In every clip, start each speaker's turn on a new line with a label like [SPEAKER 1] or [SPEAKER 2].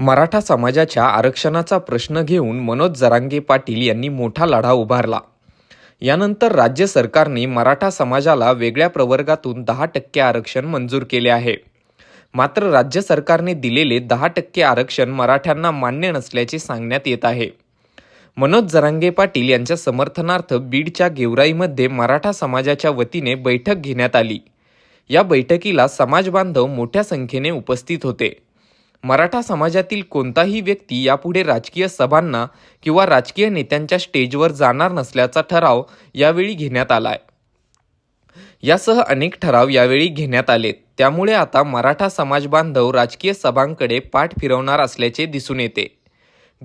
[SPEAKER 1] मराठा समाजाच्या आरक्षणाचा प्रश्न घेऊन मनोज जरांगे पाटील यांनी मोठा लढा उभारला. यानंतर राज्य सरकारने मराठा समाजाला वेगळ्या प्रवर्गातून दहा टक्के आरक्षण मंजूर केले आहे. मात्र राज्य सरकारने दिलेले दहा टक्के आरक्षण मराठ्यांना मान्य नसल्याचे सांगण्यात येत आहे. मनोज जरांगे पाटील यांच्या समर्थनार्थ बीडच्या गेवराईमध्ये मराठा समाजाच्या वतीने बैठक घेण्यात आली. या बैठकीला समाज बांधव मोठ्या संख्येने उपस्थित होते. मराठा समाजातील कोणताही व्यक्ती यापुढे राजकीय सभांना किंवा राजकीय नेत्यांच्या स्टेजवर जाणार नसल्याचा ठराव यावेळी घेण्यात आलाय. यासह अनेक ठराव यावेळी घेण्यात आलेत. त्यामुळे आता मराठा समाज बांधव राजकीय सभांकडे पाठ फिरवणार असल्याचे दिसून येते.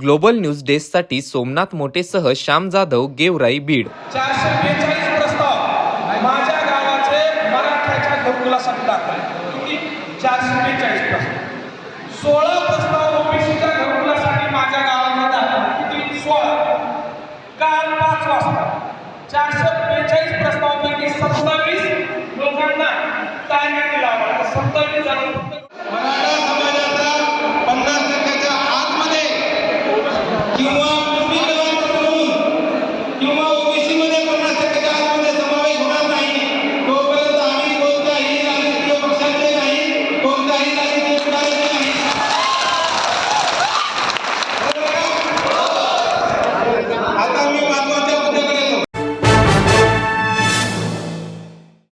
[SPEAKER 1] ग्लोबल न्यूज डेस्कसाठी सोमनाथ मोटेसह श्याम जाधव गेवराई बीड.
[SPEAKER 2] चारशे बेचाळीस सोळा प्रस्ताव ओबीसीच्या घरकुलासाठी माझ्या गावामध्ये दाखल किती? सोळा. काल पाच वाजता. चारशे बेचाळीस प्रस्तावापैकी सत्तावीस लोकांना ताब्यात दिला होता. सत्तावीस जणांना किंवा किंवा